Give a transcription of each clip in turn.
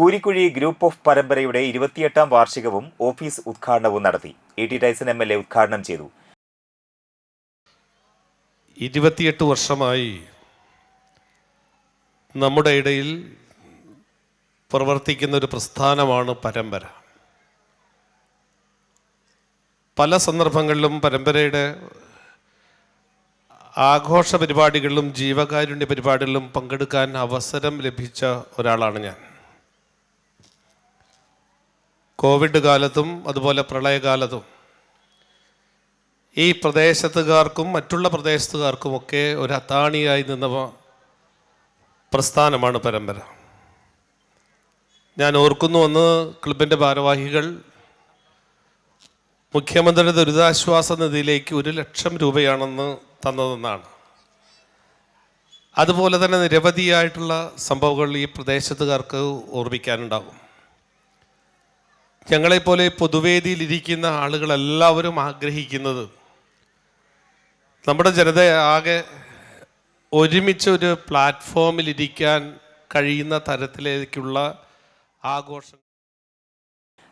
Koorikkuzhi group of പരമ്പരയുടെ ഇരുപത്തിയെട്ടാം വാർഷികവും office ഉദ്ഘാടനവും നടത്തി. A T Taison M L A ഉദ്ഘാടനം ചെയ്തു. ഇരുപത്തിയെട്ട് വർഷമായി നമ്മുടെ ഇടയിൽ പ്രവർത്തിക്കുന്ന ഒരു പ്രസ്ഥാനമാണ് പരമ്പര. പല സന്ദർഭങ്ങളിലും പരമ്പരയുടെ ആഘോഷ പരിപാടികളിലും ജീവകാരുണ്യ പരിപാടികളിലും പങ്കെടുക്കാൻ അവസരം ലഭിച്ച ഒരാളാണ് ഞാൻ. കോവിഡ് കാലത്തും അതുപോലെ പ്രളയകാലത്തും ഈ പ്രദേശത്തുകാർക്കും മറ്റുള്ള പ്രദേശത്തുകാർക്കുമൊക്കെ ഒരു അത്താണിയായി നിന്ന പ്രസ്ഥാനമാണ് പരമ്പര. ഞാൻ ഓർക്കുന്നു ഒന്ന് ക്ലബിന്റെ ഭാരവാഹികൾ മുഖ്യമന്ത്രിയുടെ ദുരിതാശ്വാസ നിധിയിലേക്ക് ഒരു ലക്ഷം രൂപയാണെന്ന് തന്നതെന്നാണ്. അതുപോലെ തന്നെ നിരവധിയായിട്ടുള്ള സംഭവങ്ങൾ ഈ പ്രദേശത്തുകാർക്ക് ഓർമ്മിക്കാനുണ്ടാകും. ഞങ്ങളെപ്പോലെ പൊതുവേദിയിലിരിക്കുന്ന ആളുകളെല്ലാവരും ആഗ്രഹിക്കുന്നത് നമ്മുടെ ജനത ആകെ ഒരുമിച്ച് ഒരു പ്ലാറ്റ്ഫോമിലിരിക്കാൻ കഴിയുന്ന തരത്തിലേക്കുള്ള ആഘോഷം.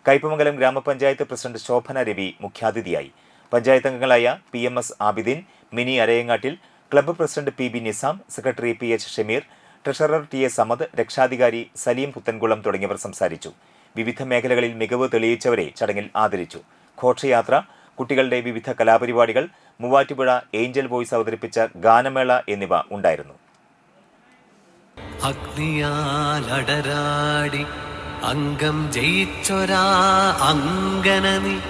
കയ്പമംഗലം ഗ്രാമപഞ്ചായത്ത് പ്രസിഡന്റ് ശോഭന രവി മുഖ്യാതിഥിയായി. പഞ്ചായത്ത് അംഗങ്ങളായ P M S Abidin Mini Arayangattil club president P B Nizam secretary P H Shameer treasurer T A Samad രക്ഷാധികാരി സലീം പുത്തൻകുളം തുടങ്ങിയവർ സംസാരിച്ചു. വിവിധ മേഖലകളിൽ മികവ് തെളിയിച്ചവരെ ചടങ്ങിൽ ആദരിച്ചു. ഘോഷയാത്ര കുട്ടികളുടെ വിവിധ കലാപരിപാടികൾ മൂവാറ്റുപുഴ ഏഞ്ചൽ വോയ്സ് അവതരിപ്പിച്ച ഗാനമേള എന്നിവ ഉണ്ടായിരുന്നു. അഗ്നിയാലടരാടി അംഗം ജയിച്ചൊരാ അങ്കനനി.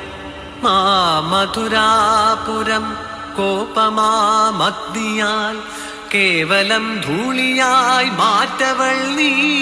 മാ മധുരാപുരം കോപമാമഗ്നിയാൽ കേവലം ധൂളിയായി മാറ്റവൾ നീ.